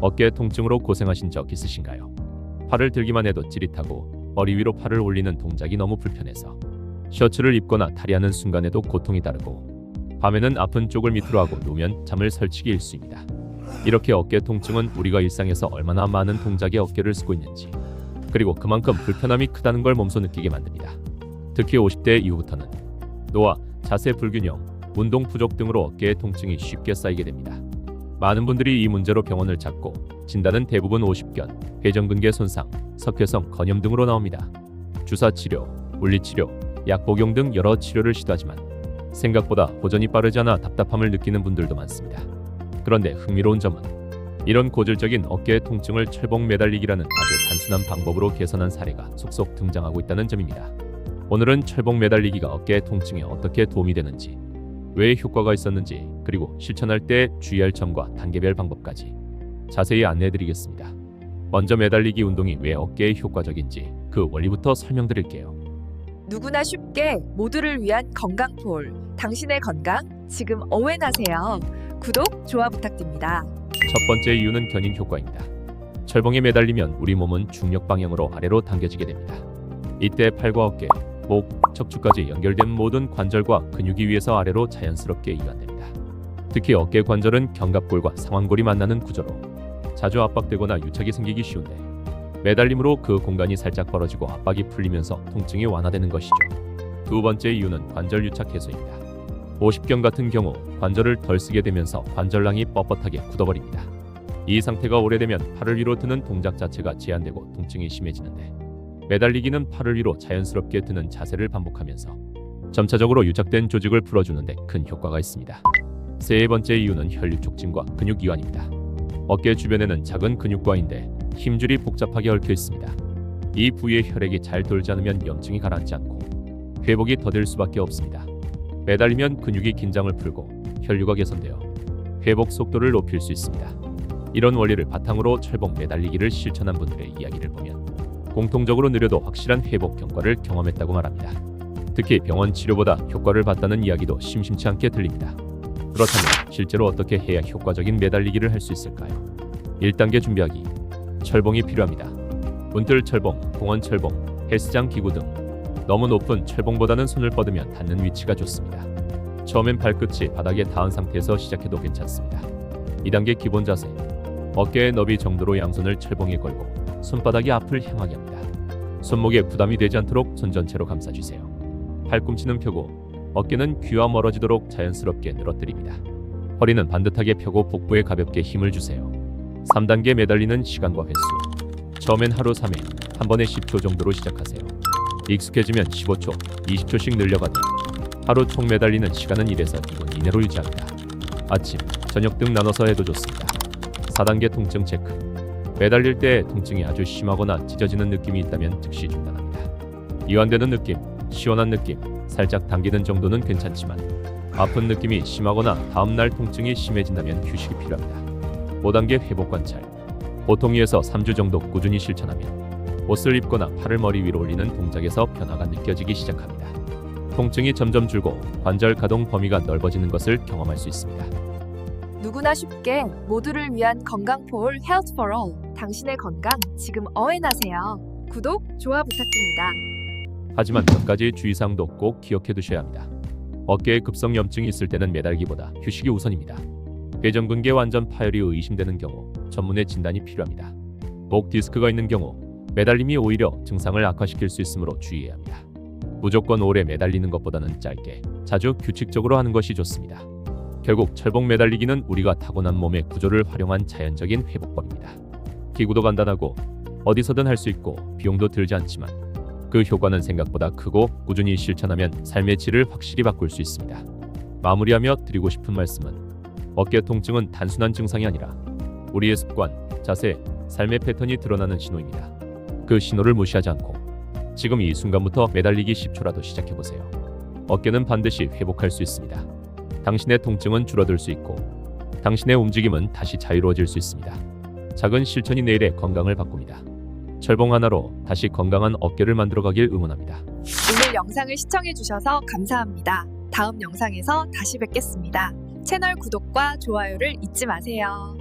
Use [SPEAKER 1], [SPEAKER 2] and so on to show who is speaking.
[SPEAKER 1] 어깨 통증으로 고생하신 적 있으신가요? 팔을 들기만 해도 찌릿하고 머리 위로 팔을 올리는 동작이 너무 불편해서 셔츠를 입거나 탈의하는 순간에도 고통이 따르고 밤에는 아픈 쪽을 밑으로 하고 누우면 잠을 설치기 일쑤입니다. 이렇게 어깨 통증은 우리가 일상에서 얼마나 많은 동작에 어깨를 쓰고 있는지 그리고 그만큼 불편함이 크다는 걸 몸소 느끼게 만듭니다. 특히 50대 이후부터는 노화, 자세 불균형, 운동 부족 등으로 어깨의 통증이 쉽게 쌓이게 됩니다. 많은 분들이 이 문제로 병원을 찾고 진단은 대부분 50견, 회전근개 손상, 석회성 건염 등으로 나옵니다. 주사 치료, 물리 치료, 약 복용 등 여러 치료를 시도하지만 생각보다 호전이 빠르지 않아 답답함을 느끼는 분들도 많습니다. 그런데 흥미로운 점은 이런 고질적인 어깨 통증을 철봉 매달리기라는 아주 단순한 방법으로 개선한 사례가 속속 등장하고 있다는 점입니다. 오늘은 철봉 매달리기가 어깨 통증에 어떻게 도움이 되는지, 왜 효과가 있었는지, 그리고 실천할 때 주의할 점과 단계별 방법까지 자세히 안내해 드리겠습니다. 먼저 매달리기 운동이 왜 어깨에 효과적인지 그 원리부터 설명드릴게요.
[SPEAKER 2] 누구나 쉽게 모두를 위한 건강 폴. 당신의 건강 지금 어웨나세요. 구독, 좋아 부탁드립니다.
[SPEAKER 1] 첫 번째 이유는 견인 효과입니다. 철봉에 매달리면 우리 몸은 중력 방향으로 아래로 당겨지게 됩니다. 이때 팔과 어깨, 목, 척추까지 연결된 모든 관절과 근육이 위에서 아래로 자연스럽게 이완됩니다. 특히 어깨 관절은 견갑골과 상완골이 만나는 구조로 자주 압박되거나 유착이 생기기 쉬운데 매달림으로 그 공간이 살짝 벌어지고 압박이 풀리면서 통증이 완화되는 것이죠. 두 번째 이유는 관절 유착 해소입니다. 50견 같은 경우 관절을 덜 쓰게 되면서 관절랑이 뻣뻣하게 굳어버립니다. 이 상태가 오래되면 팔을 위로 드는 동작 자체가 제한되고 통증이 심해지는데 매달리기는 팔을 위로 자연스럽게 드는 자세를 반복하면서 점차적으로 유착된 조직을 풀어주는데 큰 효과가 있습니다. 세 번째 이유는 혈류 촉진과 근육 이완입니다. 어깨 주변에는 작은 근육과인데 힘줄이 복잡하게 얽혀 있습니다. 이 부위에 혈액이 잘 돌지 않으면 염증이 가라앉지 않고 회복이 더딜 수밖에 없습니다. 매달리면 근육이 긴장을 풀고 혈류가 개선되어 회복 속도를 높일 수 있습니다. 이런 원리를 바탕으로 철봉 매달리기를 실천한 분들의 이야기를 보면 공통적으로 느려도 확실한 회복 경과를 경험했다고 말합니다. 특히 병원 치료보다 효과를 봤다는 이야기도 심심치 않게 들립니다. 그렇다면 실제로 어떻게 해야 효과적인 매달리기를 할 수 있을까요? 1단계 준비하기. 철봉이 필요합니다. 문틀 철봉, 공원 철봉, 헬스장 기구 등 너무 높은 철봉보다는 손을 뻗으면 닿는 위치가 좋습니다. 처음엔 발끝이 바닥에 닿은 상태에서 시작해도 괜찮습니다. 2단계 기본 자세. 어깨의 너비 정도로 양손을 철봉에 걸고 손바닥이 앞을 향하게 합니다. 손목에 부담이 되지 않도록 손 전체로 감싸주세요. 팔꿈치는 펴고 어깨는 귀와 멀어지도록 자연스럽게 늘어뜨립니다. 허리는 반듯하게 펴고 복부에 가볍게 힘을 주세요. 3단계 매달리는 시간과 횟수. 처음엔 하루 3회, 한 번에 10초 정도로 시작하세요. 익숙해지면 15초, 20초씩 늘려가되 하루 총 매달리는 시간은 1에서 2분 이내로 유지합니다. 아침, 저녁 등 나눠서 해도 좋습니다. 4단계 통증 체크. 매달릴 때 통증이 아주 심하거나 찢어지는 느낌이 있다면 즉시 중단합니다. 이완되는 느낌, 시원한 느낌, 살짝 당기는 정도는 괜찮지만 아픈 느낌이 심하거나 다음날 통증이 심해진다면 휴식이 필요합니다. 5단계 회복 관찰. 보통 2에서 3주 정도 꾸준히 실천하면 옷을 입거나 팔을 머리 위로 올리는 동작에서 변화가 느껴지기 시작합니다. 통증이 점점 줄고 관절 가동 범위가 넓어지는 것을 경험할 수 있습니다.
[SPEAKER 2] 누구나 쉽게 모두를 위한 건강폴 Health for All. 당신의 건강 지금 어웨나세요. 구독, 좋아 부탁드립니다.
[SPEAKER 1] 하지만 몇 가지 주의사항도 꼭 기억해 두셔야 합니다. 어깨에 급성 염증이 있을 때는 매달기보다 휴식이 우선입니다. 회전근개 완전 파열이 의심되는 경우 전문의 진단이 필요합니다. 목 디스크가 있는 경우 매달림이 오히려 증상을 악화시킬 수 있으므로 주의해야 합니다. 무조건 오래 매달리는 것보다는 짧게 자주 규칙적으로 하는 것이 좋습니다. 결국 철봉 매달리기는 우리가 타고난 몸의 구조를 활용한 자연적인 회복법입니다. 기구도 간단하고 어디서든 할 수 있고 비용도 들지 않지만 그 효과는 생각보다 크고 꾸준히 실천하면 삶의 질을 확실히 바꿀 수 있습니다. 마무리하며 드리고 싶은 말씀은 어깨 통증은 단순한 증상이 아니라 우리의 습관, 자세, 삶의 패턴이 드러나는 신호입니다. 그 신호를 무시하지 않고 지금 이 순간부터 매달리기 10초라도 시작해 보세요. 어깨는 반드시 회복할 수 있습니다. 당신의 통증은 줄어들 수 있고 당신의 움직임은 다시 자유로워질 수 있습니다. 작은 실천이 내일의 건강을 바꿉니다. 철봉 하나로 다시 건강한 어깨를 만들어가길 응원합니다.
[SPEAKER 2] 오늘 영상을 시청해주셔서 감사합니다. 다음 영상에서 다시 뵙겠습니다. 채널 구독과 좋아요를 잊지 마세요.